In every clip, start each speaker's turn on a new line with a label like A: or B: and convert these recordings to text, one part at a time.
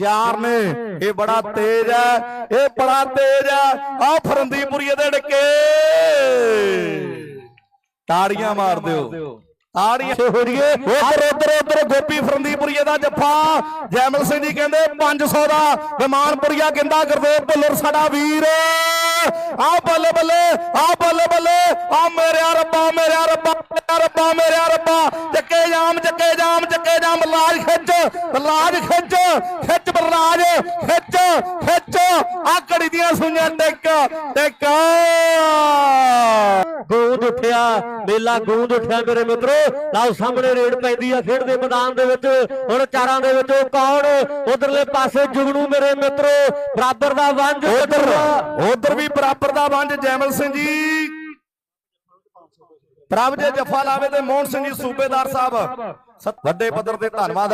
A: ਯਾਰ ਨੇ ਇਹ ਬੜਾ ਤੇਜ਼ ਹੈ ਇਹ ਬੜਾ ਤੇਜ਼ ਹੈ। ਆ ਫਰੰਦੀਪੁਰੀਏ ਦੇ ਡਿੱਕੇ। ਤਾੜੀਆਂ ਮਾਰ ਦਿਓ। ਤਾੜੀਆਂ। ਹੋ ਜੀਏ। ਉਧਰ ਉਧਰ ਉਧਰ ਗੋਪੀ ਫਰੰਦੀਪੁਰੀਏ ਦਾ ਜੱਫਾ। ਜੈਮਲ ਸਿੰਘ ਜੀ ਕਹਿੰਦੇ 500 ਦਾ ਵਿਮਾਨਪੁਰੀਆ ਕਹਿੰਦਾ ਗੁਰਦੇਵ ਭੁੱਲਰ ਸਾਡਾ ਵੀਰ। ਆ ਬੱਲੇ ਬੱਲੇ ਆ ਬੱਲੇ ਬੱਲੇ ਆ ਮੇਰਿਆ ਰੱਬਾ ਮੇਰਿਆ ਰੱਬਾ ਮੇਰਿਆ ਰੱਬਾ ਮੇਰਿਆ ਰੱਬਾ। ਚੱਕੇ ਜਾਮ ਚੱਕੇ ਜਾਮ ਚੱਕੇ ਜਾਮ। ਲਾਜ ਖਿੱਚ ਲਾਜ ਖਿੱਚ ਖਿੱਚ ਬਰਲਾਜ ਖਿੱਚ ਖਿੱਚ। ਆ ਘੜੀ ਦੀਆਂ ਸੁਈਆਂ ਟਿਕ ਟਿਕ।
B: ਗੂੰਦ ਉੱਠਿਆ ਮੇਲਾ ਗੂੰਦ ਉੱਠਿਆ ਮੇਰੇ ਮਿੱਤਰੋ। ਲਓ ਸਾਹਮਣੇ ਰੇਡ ਪੈਂਦੀ ਆ ਖੇਡ ਦੇ ਮੈਦਾਨ ਦੇ ਵਿੱਚ। ਹੁਣ ਚਾਰਾਂ ਦੇ ਵਿੱਚੋਂ ਕੌਣ? ਉਧਰਲੇ ਪਾਸੇ ਜੁਗਨੂ ਮੇਰੇ ਮਿੱਤਰੋ। ਬਰਾਬਰ ਦਾ ਵੰਜ
A: ਉਧਰ ਉਧਰ ਵੀ ਬਰਾਬਰ ਦਾ ਵੰਜ ਜੈਮਲ ਸਿੰਘ ਜੀ। ਪ੍ਰਭ ਜੇ ਜੱਫਾ ਲਾਵੇ ਤੇ ਮੋਹਨ ਸਿੰਘ ਜੀ ਸੂਬੇਦਾਰ ਸਾਹਿਬ, ਸਤ- ਵੱਡੇ ਪੱਧਰ ਤੇ ਧੰਨਵਾਦ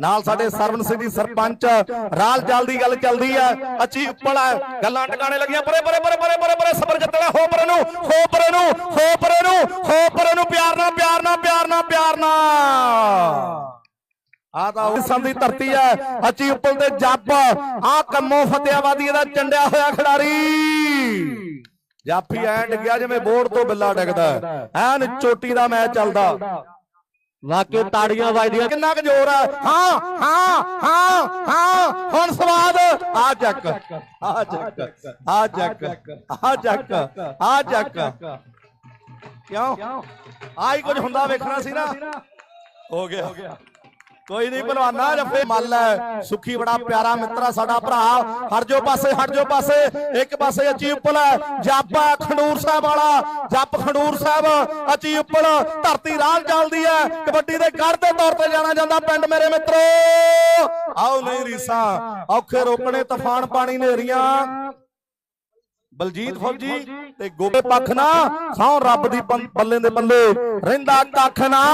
A: ਨਾਲ ਸਾਡੇ ਸਰਵਨ ਸਿੰਘ ਜੀ ਸਰਪੰਚ, ਰਾਲ ਜਲ ਗੱਲ ਚੱਲਦੀ ਹੈ। ਅੱਛੀ ਉੱਪਲ ਹੈ ਗੱਲਾਂ ਟਿਕਾਣੇ ਲੱਗੀਆਂ। ਪਰੇ ਪਰੇ ਪਰੇ ਪਰੇ ਪਰੇ ਪਰੇ ਸਬਰ ਜਿੱਤਣਾ, ਹੋ ਪਰੇ ਨੂੰ, ਹੋ ਪਰੇ ਨੂੰ, ਹੋ ਪਰੇ ਨੂੰ, ਹੋ ਪਰੇ ਨੂੰ, ਪਿਆਰ ਨਾਲ ਪਿਆਰ ਨਾਲ ਪਿਆਰ ਨਾਲ ਪਿਆਰ ਨਾਲ। ਆ ਤਾਂ ਉਸਾਂ ਦੀ ਧਰਤੀ ਹੈ। ਅੱਚੀ ਉੱਪਲ ਤੇ ਜੱਬ ਆ ਕੰਮੋ ਫਤਿਆਵਾਦੀ ਦਾ ਚੰਡਿਆ ਹੋਇਆ ਖਿਡਾਰੀ। ਜਾਫੀ ਐ ਡਿੱਗਿਆ ਜਿਵੇਂ ਬੋਰਡ ਤੋਂ ਬਿੱਲਾ ਡਿੱਗਦਾ। ਐਨ ਚੋਟੀ ਦਾ ਮੈਚ ਚੱਲਦਾ।
B: ਵਾਕੇ ਤਾੜੀਆਂ ਵੱਜਦੀਆਂ।
A: ਕਿੰਨਾ ਕੁ ਜ਼ੋਰ ਹੈ? ਹਾਂ ਹਾਂ ਹਾਂ ਹਾਂ ਹੁਣ ਸਵਾਦ। ਆ ਚੱਕ ਆ ਚੱਕ ਆ ਚੱਕ ਆ ਚੱਕ ਆ ਚੱਕ ਕਿਉਂ? ਆਈ ਕੁਝ ਹੁੰਦਾ ਵੇਖਣਾ ਸੀ ਨਾ। ਹੋ ਗਿਆ। ਕੋਈ ਨਹੀਂ ਭਲਵਾਨਾ ਜੱਫੇ ਮੱਲ ਹੈ ਸੁਖੀ ਬੜਾ ਪਿਆਰਾ ਮਿੱਤਰਾ ਸਾਡਾ ਭਰਾ। ਹਰਜੋ ਪਾਸੇ ਹਟਜੋ ਪਾਸੇ। ਇੱਕ ਪਾਸੇ ਅਚੀ ਉੱਪਲ ਜਾਪਾ ਖੰਡੂਰ ਸਾਹਿਬ ਵਾਲਾ। ਜੱਪ ਖੰਡੂਰ ਸਾਹਿਬ ਅਚੀ ਉੱਪਲ ਧਰਤੀ ਰਾਲ ਚੱਲਦੀ ਹੈ। ਕਬੱਡੀ ਦੇ ਗੜ ਦੇ ਤੌਰ ਤੇ ਜਾਣਾ ਜਾਂਦਾ ਪਿੰਡ ਮੇਰੇ ਮਿੱਤਰੋ। ਆਓ ਨਹੀਂ ਰੀਸਾਂ, ਔਖੇ ਰੋਕਣੇ ਤੂਫਾਨ ਪਾਣੀ ਨੇਰੀਆਂ। ਬਲਜੀਤ ਫੌਜੀ ਤੇ ਗੋਬੇ ਪੱਖ ਨਾ, ਸੌ ਰੱਬ ਦੀ ਪੰ- ਪੱਲੇ ਦੇ ਪੱਲੇ। ਰਹਿੰਦਾ ਕੱਖ ਨਾ।